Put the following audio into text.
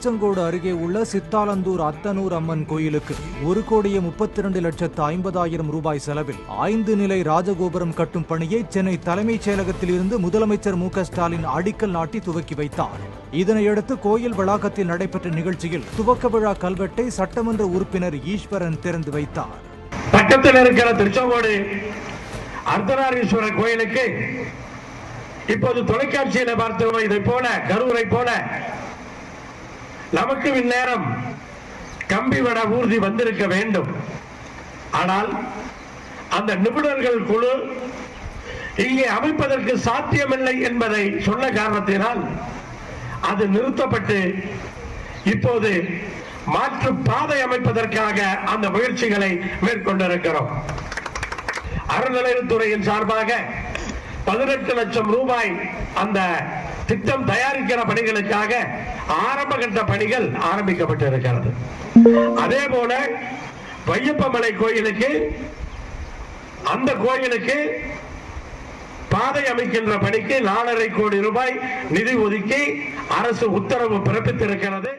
திருச்செங்கோடு அருகே உள்ள சித்தாலந்தூர் அத்தனூர் அம்மன் கோயிலுக்கு ஒரு கோடியே முப்பத்தி இரண்டு லட்சத்து ஐம்பதாயிரம் ரூபாய் செலவில் ஐந்து நிலை ராஜகோபுரம் கட்டும் பணியை சென்னை தலைமைச் செயலகத்தில் இருந்து முதலமைச்சர் மு ஸ்டாலின் அடிக்கல் நாட்டி துவக்கி வைத்தார். இதனையடுத்து கோயில் வளாகத்தில் நடைபெற்ற நிகழ்ச்சியில் துவக்க விழா கல்வெட்டை சட்டமன்ற உறுப்பினர் ஈஸ்வரன் திறந்து வைத்தார். பக்கத்தில் இருக்கிற திருச்செங்கோடு அர்த்தநாரீஸ்வரர் கோயிலுக்கு இப்போது தொலைக்காட்சியில பார்த்தோம் இதை போல கரூரை போல நமக்கு இந்நேரம் கம்பி வட ஊர்தி வந்திருக்க வேண்டும். ஆனால் அந்த நிபுணர்கள் குழு இங்கே அமைப்பதற்கு சாத்தியமில்லை என்பதை சொன்ன காரணத்தினால் அது நிறுத்தப்பட்டு இப்போது மாற்று பாதை அமைப்பதற்காக அந்த முயற்சிகளை மேற்கொண்டிருக்கிறோம். அறநிலையத்துறையின் சார்பாக பதினெட்டு லட்சம் ரூபாய் அந்த திட்டம் தயாரிக்கிற பணிகளுக்காக ஆரம்ப கட்ட பணிகள் ஆரம்பிக்கப்பட்டிருக்கிறது. அதே போல வையப்பமலை கோயிலுக்கு அந்த கோயிலுக்கு பாதை அமைக்கின்ற பணிக்கு நாலரை கோடி ரூபாய் நிதி ஒதுக்கி அரசு உத்தரவு பிறப்பித்திருக்கிறது.